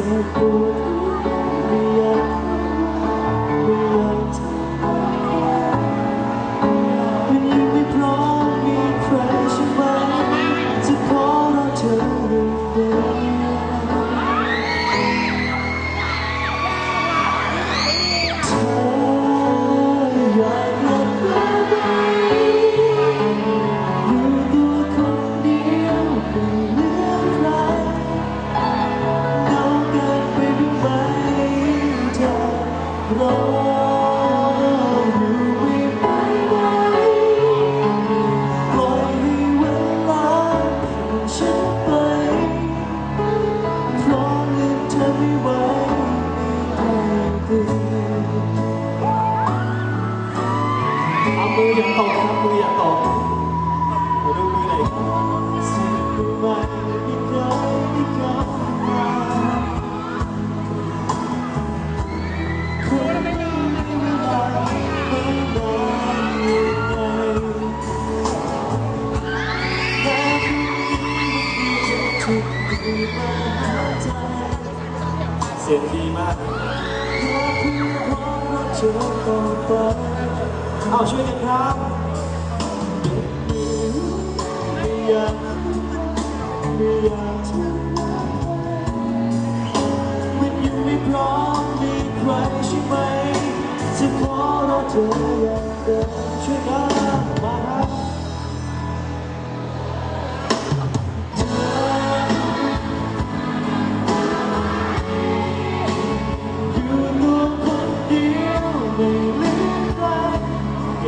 别哭เอามืออย่าตกครับมืออย่าตกมาดูมือหน่อยครับ สิ่งใหม่ๆที่เคยที่เข้ามาคนไม่มีเวลาไม่นานยังไงแม้พรุ่งนี้จะถูกดีมาหาใจ เสียงดีมาก แค่เพียงพร้อมรักเธอต่อไป เอาช่วยกันครับอยากอยากเธอมันยังไม่พร้อมมีใครใช่ไหมจะขอรอเธออย่างเดิมช่วยกัน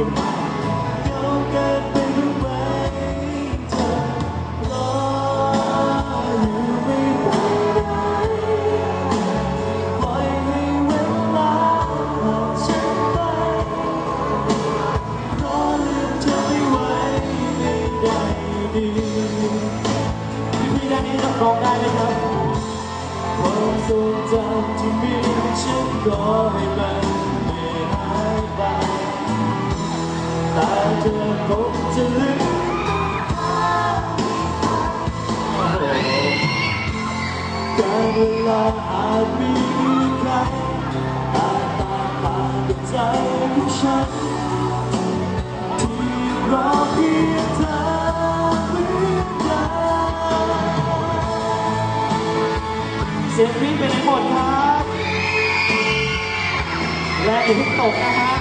ล่อยให้เวลาผ่าฉันไปเพราะลืมเธอไปไวไม่ได้ดีพี่ๆด้านนี้ร้องได้ไหมครับความทรงจำที่มีฉันก็ให้มัน เธอคงจะลืมการเวลาอาจมีใครแต่ตาต่างกับใจของฉันที่รอเพียงเธอเหมือนกันเสียงวิ่งไปไหนหมดครับ และอย่าเพิ่งตกนะฮะ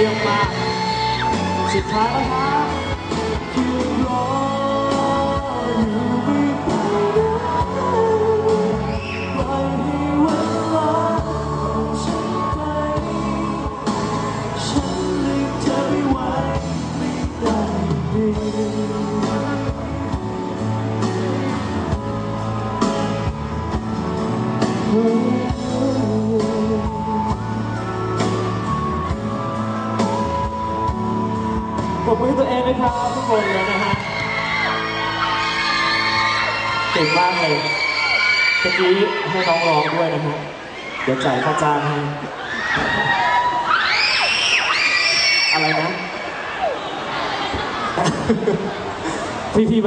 เยี่ยมมากสุดท้ายแล้วครับคื รบมือให้ตัวเองเลยครับทุกคนเลยนะฮะเก่งมากเลยเมื่อกี้ให้น้องร้องด้วยนะฮะเดี๋ยวจ่ายค่าจ้างให้อะไรนะ พี่พี่ๆบาง